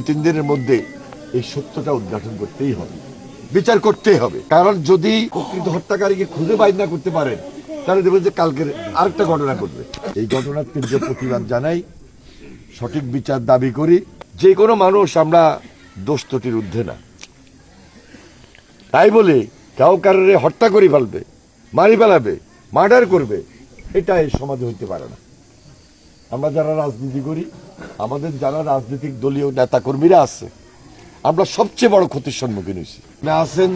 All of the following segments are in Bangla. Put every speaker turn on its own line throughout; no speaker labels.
দুই, তিন দিনের মধ্যে এই সত্যটা উদ্ঘাটন করতেই হবে। বিচার করতেই হবে। কারণ যদি প্রকৃত হত্যাকারীকে খুঁজে বাইর না করতে পারেন, তাহলে দেখবেন যে কালকের আরেকটা ঘটনা ঘটবে। এই ঘটনার তীব্র প্রতিবাদ জানাই, সঠিক বিচার দাবি করি, যে কোনো মানুষ আমরা দোষ ত্রুটির ঊর্ধ্বে না। তাই বলে কেউ কারোরে হত্যা করে ফেলবে, মারি ফেলাবে, মার্ডার করবে এটা এই সমাজে হইতে পারে না। আমরা যারা রাজনীতি করি আমাদের যারা রাজনৈতিক দলীয় নেতা কর্মীরা আছে, আমরা সবচেয়ে বড় ক্ষতির সম্মুখীন হয়েছি। আছেন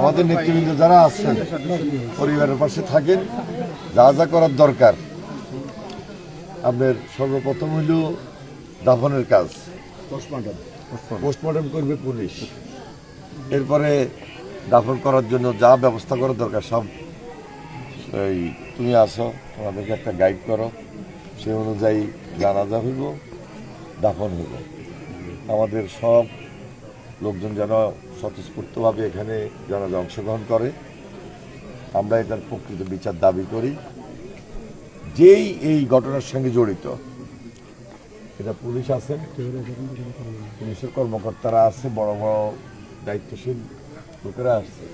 আমাদের নেতৃবৃন্দ যারা আছেন, পরিবারের পাশে থাকেন, যা যা করার দরকার। আপনার সর্বপ্রথম হইল দাফনের কাজ। পোস্টমর্টম করবে পুলিশ। এরপরে দাফন করার জন্য যা ব্যবস্থা করার দরকার, সব এই তুমি আসো, তোমাদেরকে একটা গাইড করো। সে অনুযায়ী জানাজা হইব, দাফন হইব। আমাদের সব লোকজন যেন স্বতঃস্ফূর্তভাবে এখানে জানাজা অংশগ্রহণ করে। আমরা এটার প্রকৃত বিচার দাবি করি। যেই এই ঘটনার সঙ্গে জড়িত, এটা পুলিশ আছেন পুলিশের কর্মকর্তারা আছে, বড় বড় দায়িত্বশীল লোকেরা আসছে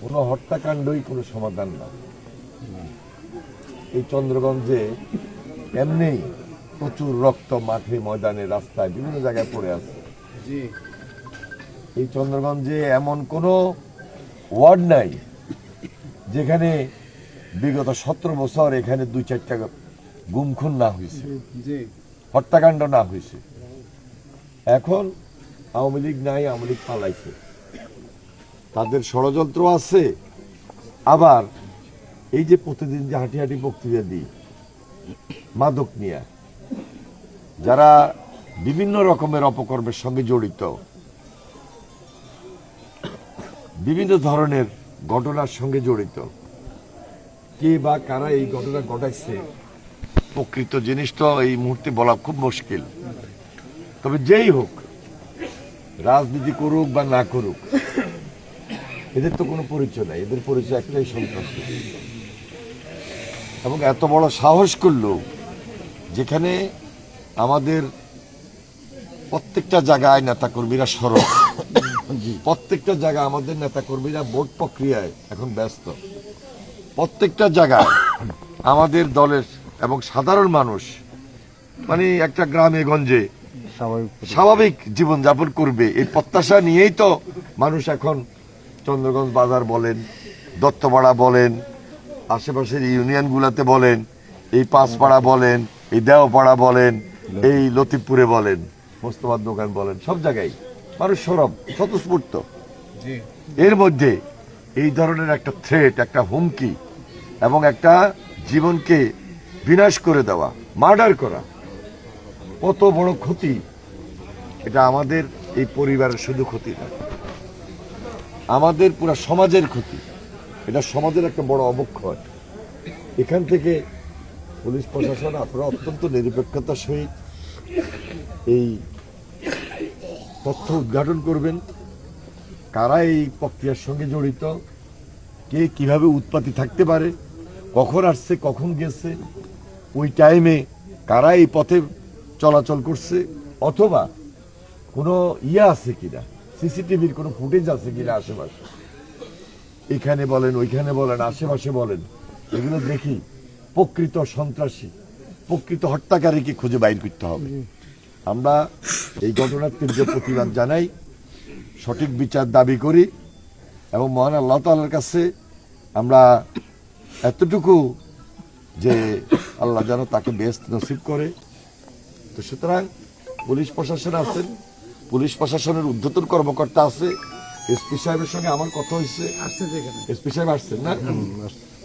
কোনো হত্যাকাণ্ডই কোনো সমাধান না এই চন্দ্রগঞ্জে এমনি প্রচুর রক্ত মাঠে ময়দানে রাস্তায় বিভিন্ন জায়গায় পড়ে আছে। এই চন্দ্রগঞ্জে এমন কোনো ওয়ার্ড নাই যেখানে বিগত সতেরো বছর এখানে দুই চারটা গুম খুন না হয়েছে হত্যাকাণ্ড না হয়েছে। এখন আওয়ামী লীগ নাই আওয়ামী লীগ পালাইছে। তাদের ষড়যন্ত্র আছে। আবার এই যে প্রতিদিন যে হাঁটি হাঁটি বক্তৃতা দিই মাদক নিয়ে। যারা বিভিন্ন রকমের অপকর্মের সঙ্গে জড়িত, বিভিন্ন ধরনের ঘটনার সঙ্গে জড়িত, কে বা কারা এই ঘটনা ঘটাইছে, প্রকৃত জিনিস তো এই মুহূর্তে বলা খুব মুশকিল। তবে যেই হোক, রাজনীতি করুক বা না করুক, এদের তো কোনো পরিচয় নাই, এদের পরিচয় একটাই সন্ত্রাসী। এবং এত বড় সাহস করল যেখানে আমাদের প্রত্যেকটা জায়গায় নেতা কর্মীরা সরব প্রত্যেকটা জায়গায় আমাদের নেতা কর্মীরা ভোট প্রক্রিয়ায় এখন ব্যস্ত। প্রত্যেকটা জায়গায় আমাদের দলের এবং সাধারণ মানুষ মানে একটা গ্রামে গঞ্জে স্বাভাবিক জীবনযাপন করবে। এই প্রত্যাশা নিয়েই তো মানুষ এখন চন্দ্রগঞ্জ বাজার বলেন দত্তপাড়া বলেন আশেপাশের ইউনিয়নগুলোতে বলেন এই পাঁচপাড়া বলেন এই দেওপাড়া বলেন এই লতিফপুরে বলেন মোস্তফার দোকান বলেন সব জায়গায়। মানুষ সরব স্বতঃস্ফূর্ত। এর মধ্যে এই ধরনের একটা থ্রেট একটা হুমকি এবং একটা জীবনকে বিনাশ করে দেওয়া মার্ডার করা কত বড় ক্ষতি। এটা আমাদের এই পরিবারের শুধু ক্ষতি না আমাদের পুরো সমাজের ক্ষতি। এটা সমাজের একটা বড় অবক্ষয়। এখান থেকে পুলিশ প্রশাসন, আপনারা অত্যন্ত নিরপেক্ষতার সহিত এই তথ্য উদ্ঘাটন করবেন। কারা এই প্রক্রিয়ার সঙ্গে জড়িত? কে কীভাবে উৎপাতি থাকতে পারে? কখন আসছে, কখন গেছে? ওই টাইমে কারা এই পথে চলাচল করছে? অথবা কোনো ইয়ে আছে কিনা? সিসিটিভির কোনো ফুটেজ আছে কিনা আশেপাশে? এখানে বলেন, ওইখানে বলেন, আশেপাশে বলেন। এগুলো দেখি, প্রকৃত সন্ত্রাসী, প্রকৃত হত্যাকারীকে খুঁজে বাইর করতে হবে। আমরা এই ঘটনার তীব্র প্রতিবাদ জানাই, সঠিক বিচার দাবি করি এবং মহান আল্লাহ তালার কাছে আমরা এতটুকু যে আল্লাহ যেন তাকে বেস্ট নসিব করে। তো সুতরাং পুলিশ প্রশাসন আছেন, পুলিশ প্রশাসনের ঊর্ধ্বতন কর্মকর্তা আছে এসপি সাহেবের সঙ্গে আমার কথা হয়েছে। এসপি সাহেব আসছেন না?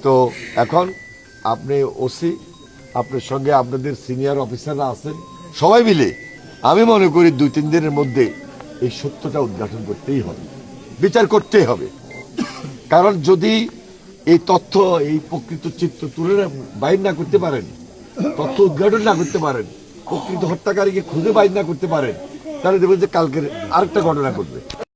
তো এখন আপনি ওসি আপনার সঙ্গে আপনাদের সিনিয়র অফিসাররা আছেন সবাই মিলে আমি মনে করি দুই তিন দিনের মধ্যে এই সত্যটা উদ্ঘাটন করতেই হবে বিচার করতেই হবে। কারণ যদি এই তথ্য এই প্রকৃত চিত্র তুলে বাইর না করতে পারেন তথ্য উদ্ঘাটন না করতে পারেন প্রকৃত হত্যাকারীকে খুঁজে বাইর না করতে পারেন তাহলে দেখবেন যে কালকের আরেকটা ঘটনা ঘটবে।